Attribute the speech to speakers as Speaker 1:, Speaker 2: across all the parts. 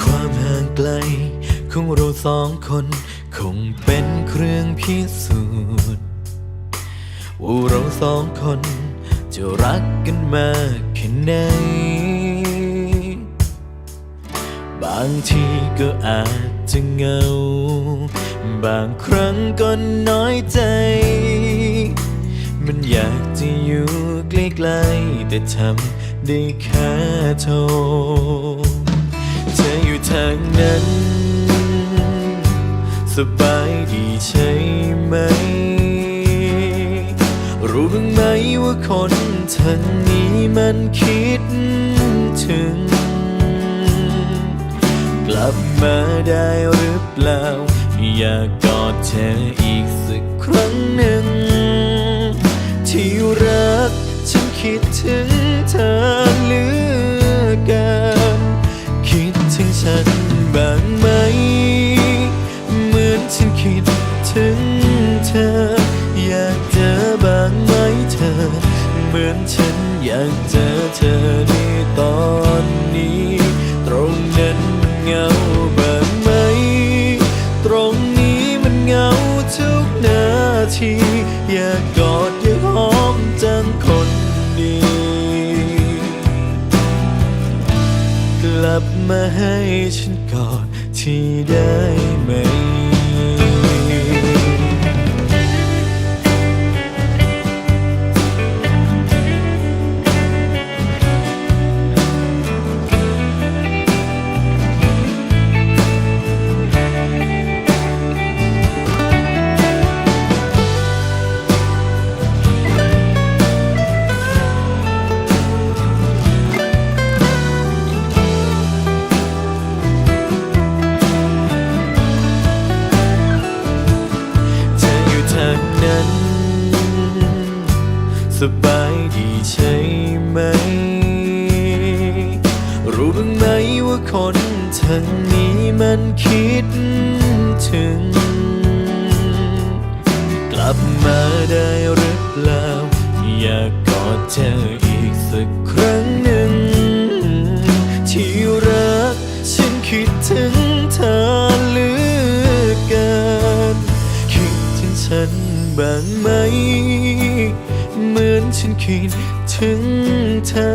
Speaker 1: ความห่างไกล ของเราสองคน คงเป็นเครื่องพิสูจน์ว่าเราสองคน จะรักกันมากแค่ไหน บางทีก็อาจจะเหงา บางครั้งก็น้อยใจ มันอยากจะอยู่ใกล้ๆแต่ทำได้แค่โทร เธออยู่ทางนั้น สบายดีใช่ไหม รู้บ้างไหมว่าคนท่างนี้มันคิดถึง กลับมาได้หรือเปล่า อยากกอดเธออีกสักครั้งหนึ่ง ที่รักฉันคิดถึง ฉันบ้างไหม เหมือนฉันคิดถึงเธอ อยากเจอบ้างไหมเธอ เหมือนฉันอยากเจอเธอในตอนนี้ ตรงนั้นมันเหงา ลับมาให้ฉันกอดที่ได้ไหม บายดีใช่ไหม รู้บ้างไหมว่าคนทางนี้มันคิดถึง กลับมาได้หรือเปล่า อยากกอดเธออีกสักครั้งหนึ่ง ที่รักฉันคิดถึงเธอเหลือเกิน คิดถึงฉันบ้างไหม ฉันคิดถึงเธอ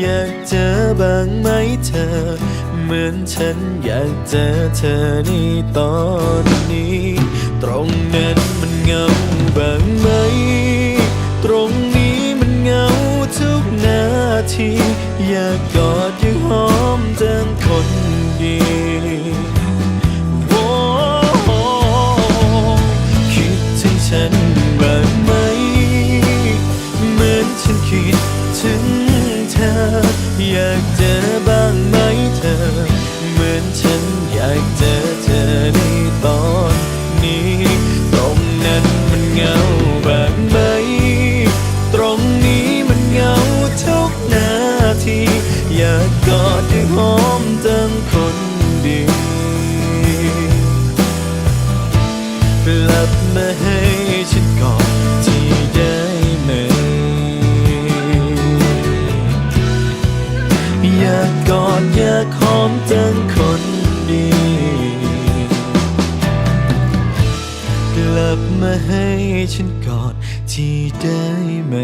Speaker 1: อยากเจอบ้างไหมเธอ เหมือนฉันอยากเจอเธอในตอนนี้ ตรงนั้นมันเงาบ้างไหม ตรงนี้มันเงาทุกนาที อยากกอดอยากหอมจังคนดี มาให้ฉันกอดที่ได้ไหม